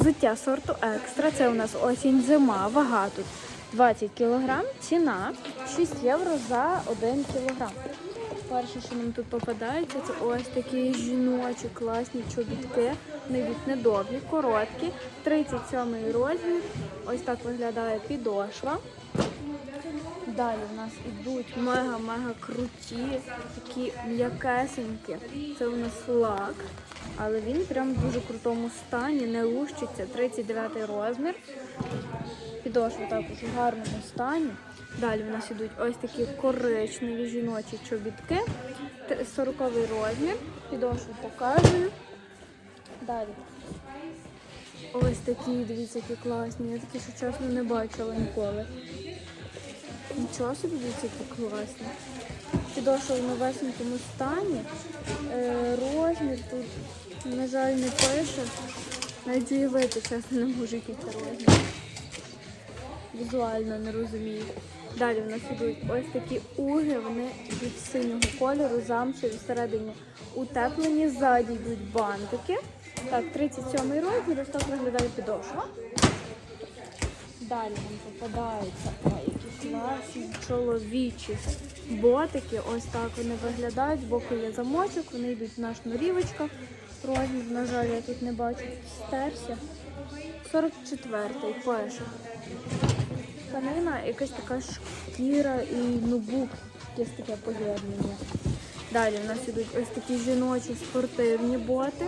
Взуття сорту екстра. Це у нас осінь зима. Вага тут 20 кг. Ціна 6 євро за 1 кг. Перше, що нам тут попадається, це ось такі жіночі класні чобітки. Навіть недовгі, короткі. 37 розмір. Ось так виглядає підошва. Далі в нас ідуть мега-мега круті, такі м'якесенькі. Це у нас лак, але він прям в дуже крутому стані, не лущиться. 39 розмір. Підошва також у гарному стані. Далі у нас ідуть ось такі коричневі жіночі чобітки. 40 розмір. Підошву показую. Далі. Ось такі, дивіться, які класні. Я такі, що чесно не бачила ніколи. Нічого собі дивіться, які класні. Підошва в новесенькому стані. Е, розмір тут, на жаль, не пише. Навіть уявити, чесно, не можу який це розмір. Візуально не розумію. Далі в нас ідуть ось такі уги, вони від синього кольору, замшеві, всередині утеплені, ззаді йдуть бантики. Так, 37 розмір, ось так виглядає підошва. Далі нам попадаються ой, класні чоловічі ботики. Ось так вони виглядають. Збоку є замочок, вони йдуть на шнурівочках. Розмір, на жаль, я тут не бачу. Стерся. 44-й пише. Тканина, якась така шкіра і нубук, якесь таке поєднання. Далі у нас ідуть ось такі жіночі спортивні боти.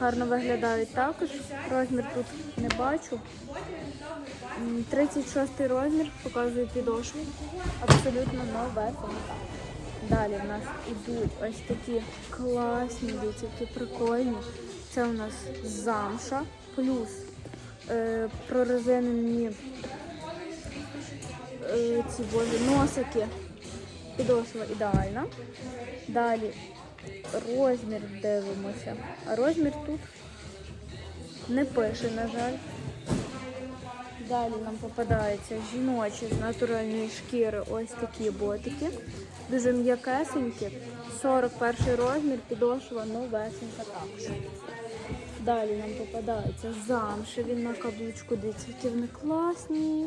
Гарно виглядають також. Розмір тут не бачу. М, 36 розмір, показує підошву. Абсолютно новесенька. Далі в нас ідуть ось такі класні, дивіться, які прикольні. Це у нас замша, плюс е, прорезинені е, ці боже, носики. Підошва ідеальна. Далі розмір дивимося. А розмір тут не пише, на жаль. Далі нам попадаються жіночі з натуральної шкіри ось такі ботики. Дуже м'якесенькі. 41 розмір, підошва новесенька також. Далі нам попадаються замшеві на каблучку. Дивіться, які вони класні.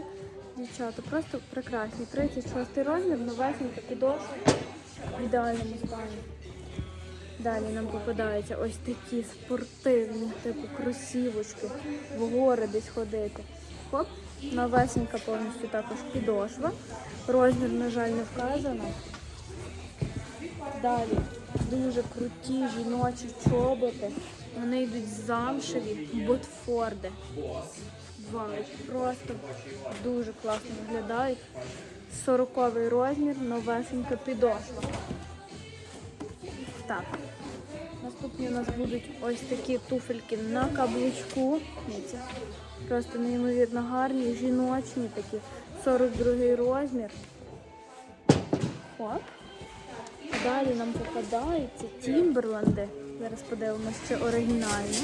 Дівчата, просто прекрасні. 36 розмір, новесенька підошва в ідеальному стані. Далі нам попадаються ось такі спортивні, типу кросівочки, в гори десь ходити. Хоп, новесенька повністю також підошва. Розмір, на жаль, не вказано. Далі дуже круті жіночі чоботи. Вони йдуть замшеві, ботфорди. Вау, просто дуже класно виглядають. 40 розмір, новесенька підошва. Так. Наступні у нас будуть ось такі туфельки на каблучку. Просто неймовірно гарні, жіночні такі. 42 розмір. Хоп. Далі нам попадаються тімберленди. Зараз подивимося, чи оригінальні.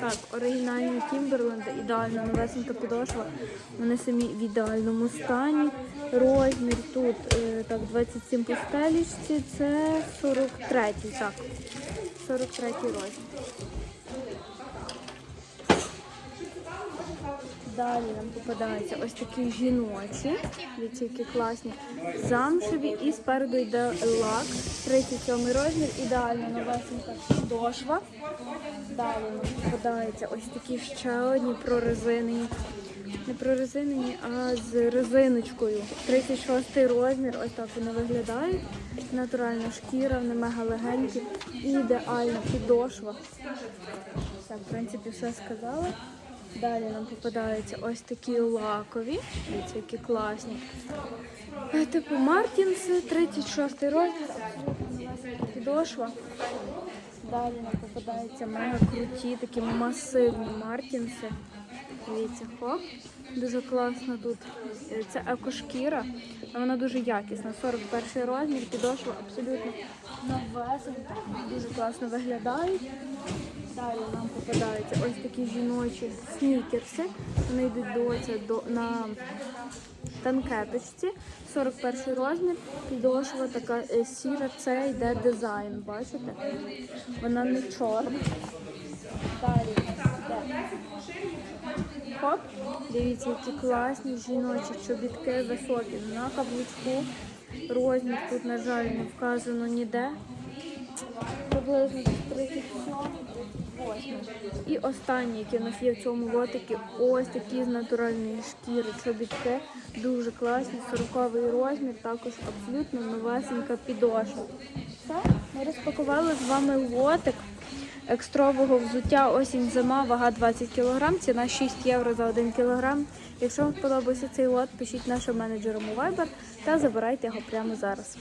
Так, оригінальні Кімберленди, ідеально новесенька підошва. Вони самі в ідеальному стані. Розмір тут е, так, 27 по стелічці, це 43, так. 43 розмір. Далі нам попадаються ось такі жіночі, які класні, замшеві і спереду йде лак, 37 розмір, ідеально новесенька дошва. Далі нам попадаються ось такі ще одні прорезинені. Не прорезинені, а з резиночкою. 36 розмір, ось так вони виглядають. Натуральна шкіра, вони мега легенькі. Ідеальна підошва. Так, в принципі, все сказала. Далі нам попадаються ось такі лакові, дивіться, які класні. Е, Типу Мартінси, 36 розмір, підошва. Далі нам попадаються мега круті, такі масивні Мартінси. Дивіться, хоп. Дуже класно тут. Е, Це екошкіра, вона дуже якісна. 41 розмір, підошва абсолютно новесенька. Дуже класно виглядають. Далі нам попадаються ось такі жіночі снікерси. Вони йдуть до, це, до на танкеточці. 41 розмір. Підошва така е, сіра, це йде дизайн. Бачите? Вона не чорна. Далі Хоп, дивіться, які класні жіночі чобітки високі на каблучку. Розмір тут, на жаль, не вказано ніде. Приблизно 37 38. І останні, які у нас є в цьому лотикі, ось такі з натуральної шкіри чобітки. Дуже класні, 40 розмір, також абсолютно новесенька підошва. Все, ми розпакували з вами лотик екстрового взуття осінь зима, вага 20 кг, ціна 6 євро за 1 кг. Якщо вам сподобався цей лот, пишіть нашим менеджерам у Viber та забирайте його прямо зараз.